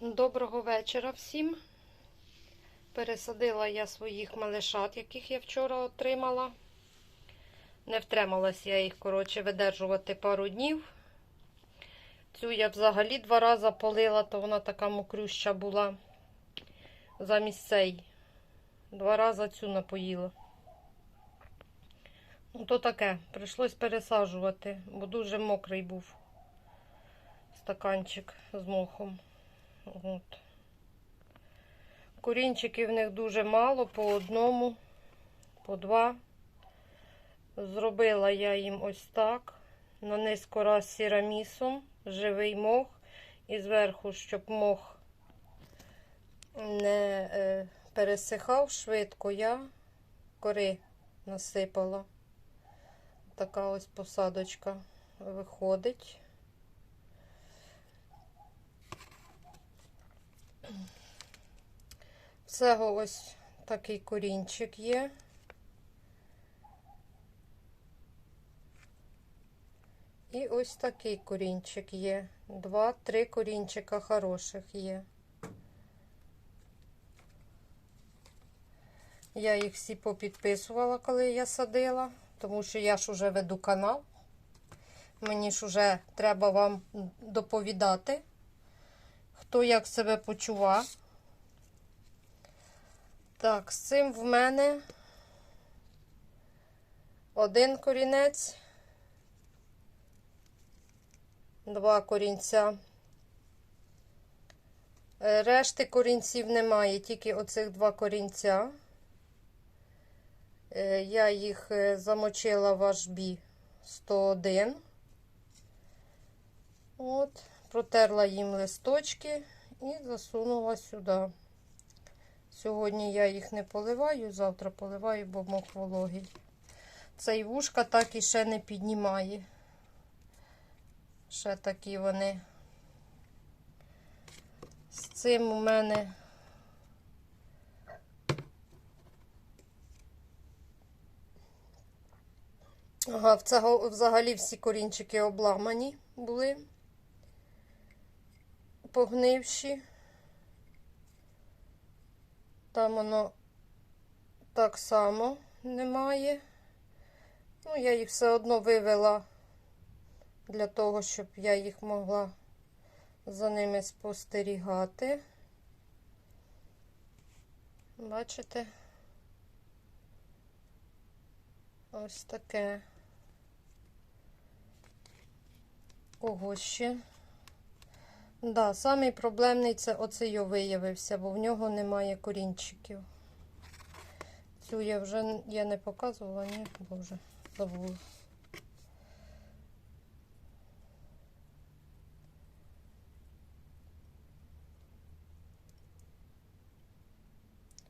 Доброго вечора всім. Пересадила я своїх малишат, яких я вчора отримала. Не втрималась я їх, коротше, видержувати пару днів. Цю я взагалі два рази полила, то вона така мокрюща була. Замість цей. Два рази цю напоїла. Ну, то таке, прийшлось пересаджувати, бо дуже мокрий був стаканчик з мохом. От. Корінчиків в них дуже мало, по одному, по два. Зробила я їм ось так. Наниз кора з сірамісом, живий мох. І зверху, щоб мох не е, пересихав швидко, я кори насипала. Така ось посадочка виходить. Всього ось такий корінчик є. І ось такий корінчик є. Два-три корінчика хороших є. Я їх всі попідписувала, коли я садила, тому що я ж уже веду канал. Мені ж уже треба вам доповідати, хто як себе почував. Так, з цим в мене один корінець, два корінця. Е, Решти корінців немає, тільки оцих два корінця. Е, Я їх е, замочила в HB 101. От, протерла їм листочки і засунула сюди. Сьогодні я їх не поливаю, завтра поливаю, бо мох вологий. Цей вушка так і ще не піднімає. Ще такі вони. З цим у мене Ага, взагалі всі корінчики обламані були, погнивші. Там воно так само немає. Ну, я їх все одно вивела для того, щоб я їх могла за ними спостерігати. Бачите? Ось таке. Кого ще? Да, самий проблемний це оцей виявився, бо в нього немає корінчиків. Цю я вже я не показувала, ні, боже, забула.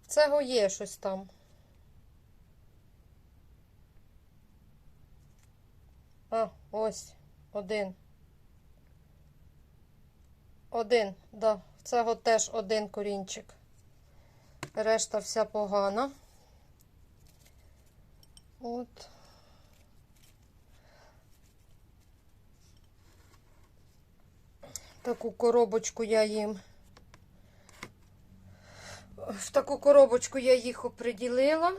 Цього є щось там. А, ось один. Один, да, цього теж один корінчик. Решта вся погана. От. Таку коробочку я їм. В таку коробочку я їх оприділила,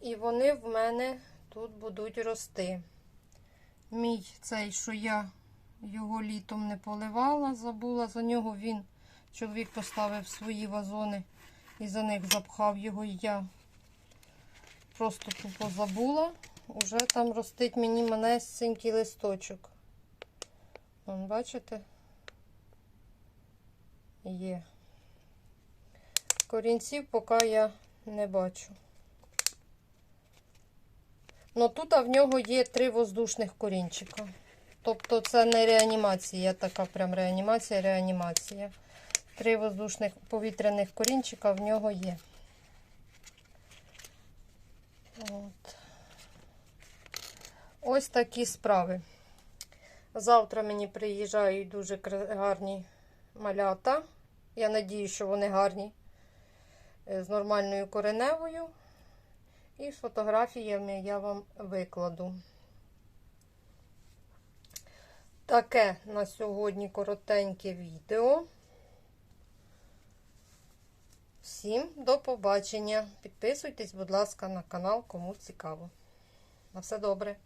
і вони в мене тут будуть рости. Мій цей, що я його літом не поливала, забула за нього. Він чоловік поставив свої вазони і за них запхав його. Я просто тупо забула. Уже там ростить мені манесенький листочок. Вон, бачите? Є. Корінців поки я не бачу. Ну тут а в нього є три воздушних корінчика. Тобто це не реанімація, така прям реанімація, реанімація. Три воздушних повітряних корінчика в нього є. От. Ось такі справи. Завтра мені приїжджають дуже гарні малята. Я надію, що вони гарні е, з нормальною кореневою. І з фотографіями я вам викладу. Таке на сьогодні коротеньке відео. Всім до побачення. Підписуйтесь, будь ласка, на канал, кому цікаво. На все добре!